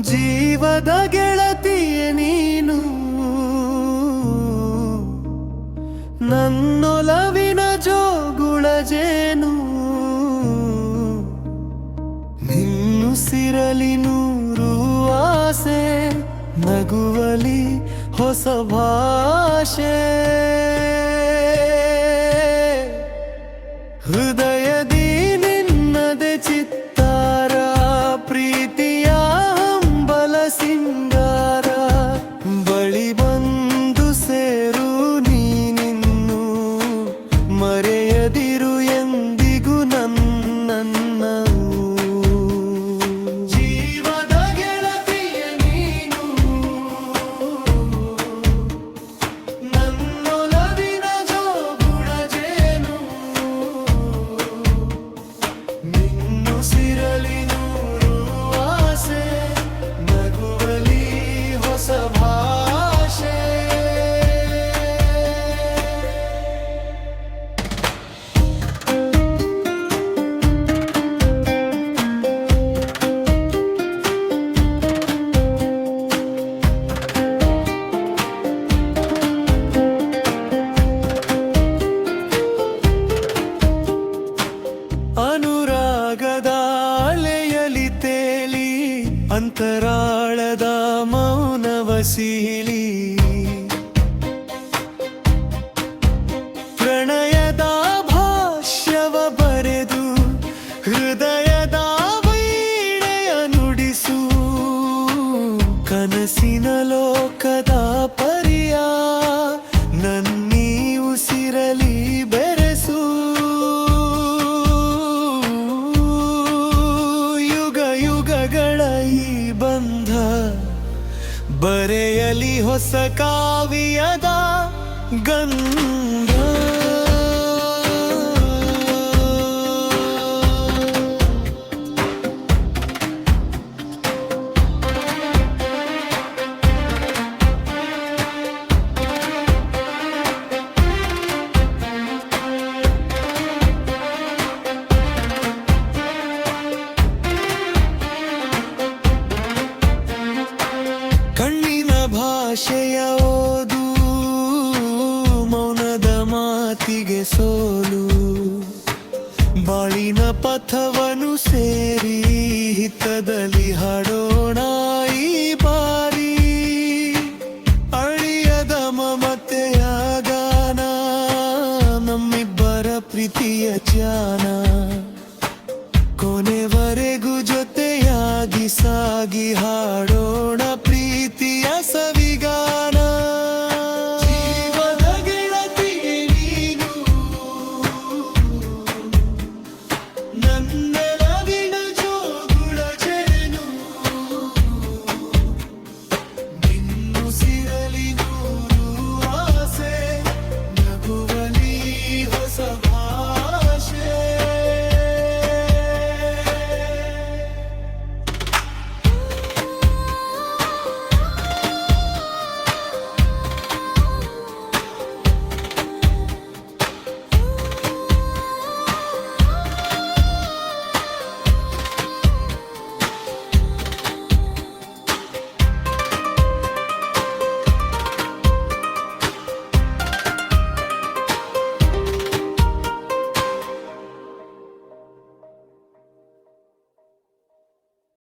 ಜೀವದ ಗೆಳತಿಯ ನೀನು. ನನ್ನೊಲವಿನ ಜೋಗುಳ ಜೇನು. ನಿನ್ನುಸಿರಲಿ ನೂರು ಆಸೆ ನಗುವಲಿ ಹೊಸ ಭಾಷೆ. ಹೃದಯದಿ ತೇಲಿ ಅಂತರಾಳದ ಮೌನವ ಸೀಳಿ ಪ್ರಣಯದ ಭಾಷ್ಯವ ಬರೆದು ಹೃದಯದ ವೀಣೆಯ ನುಡಿಸು. ಕನಸಿನ ಲೋಕದ ಬರೆಯಲಿ ಹೊಸ ಕಾವ್ಯದ ಗಂಧ. ಭಾಷೆಯ ಓದು, ಮೌನದ ಮಾತಿಗೆ ಸೋಲು. ಬಾಳಿನ ಪಥವನು ಸೇರಿ, ಹಿತದಲ್ಲಿ ಹಾಡೋಣ ಈ ಬಾರಿ. ಅಳಿಯದ ಮಮತೆಯ ಗಾನ, ನಮ್ಮಿಬ್ಬರ ಪ್ರೀತಿಯ ಜ್ಞಾನ ಕೊನೆವರೆಗೂ ಜೊತೆಯಾಗಿ ಸಾಗಿ ಹಾಡೋ